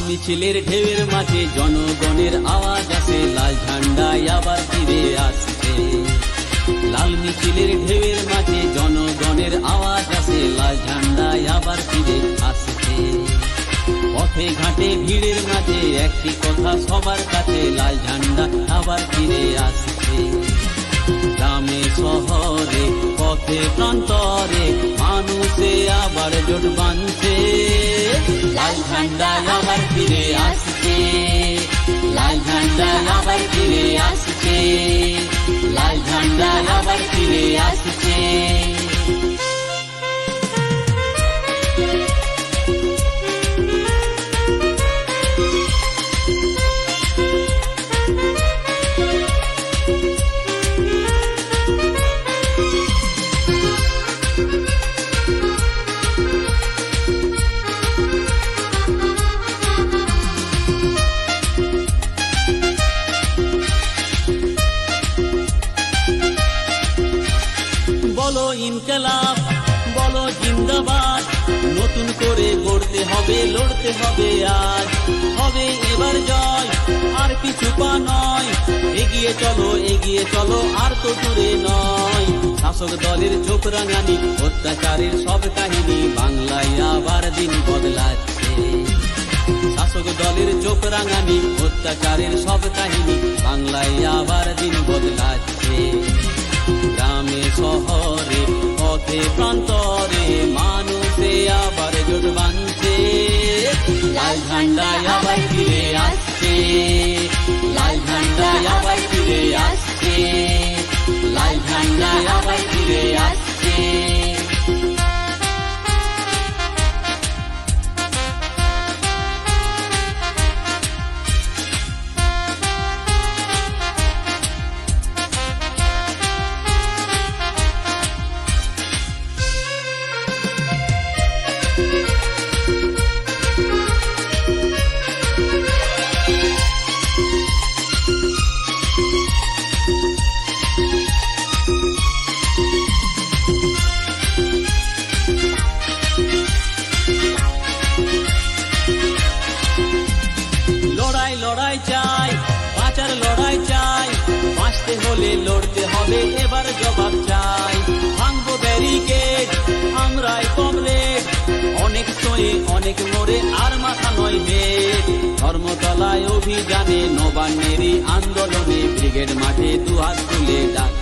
মিছিলের ঢেউয়ের মাঝে জনগণের আওয়াজ আছে লাল ঝান্ডায় আবার ফিরে আসছে। লাল মিছিলের ঢেউয়ের মাঝে জনগণের আওয়াজ আছে লাল ঝান্ডায় আবার ফিরে আসছে। পথে ঘাটে ভিড়ের মাঝে একটি কথা সবার কাছে, লাল ঝান্ডা আবার ফিরে আসছে। গ্রামে, শহরে, পথে, প্রান্তরে আবার জোট বাঁধছে লাল ঝান্ডা আবার ফিরে আসছে ইনকলাব, বলো জিন্দাবাদ, নতুন করে গড়তে হবে, লড়তে হবে আজ। হবে এবার জয়, আর পিছু পা নয়। এগিয়ে চলো এগিয়ে চলো, আর তো দূরে নয়। শাসক দলের চোখ রাঙানি, অত্যাচারের সব কাহিনী বাংলায় আবার দিন বদলাচ্ছে। শাসক দলের চোখ রাঙানি, অত্যাচারের সব কাহিনী বাংলায় আবার দিন বদলাচ্ছে। গ্রামে, শহরে পথে প্রান্তরে, মানুষে আবার জোট বাঁধছে। লাল ঝান্ডায় আবার ফিরে আসছে। লাল ঝান্ডায় আবার ফিরে আসছে। লাল ঝান্ডায় আবার ফিরে আসছে। হবে এবার জবাব চাই। ভাঙবো ব্যারিকেড আমরাই কমরেড অনেক সয়ে অনেক মোড়ে আর মাথা নয় মেদ ধর্মতলায় অভিযানে নবান্নেরই আন্দোলনে ব্রিগেড মাঠে দুহাত তুলে ডাক।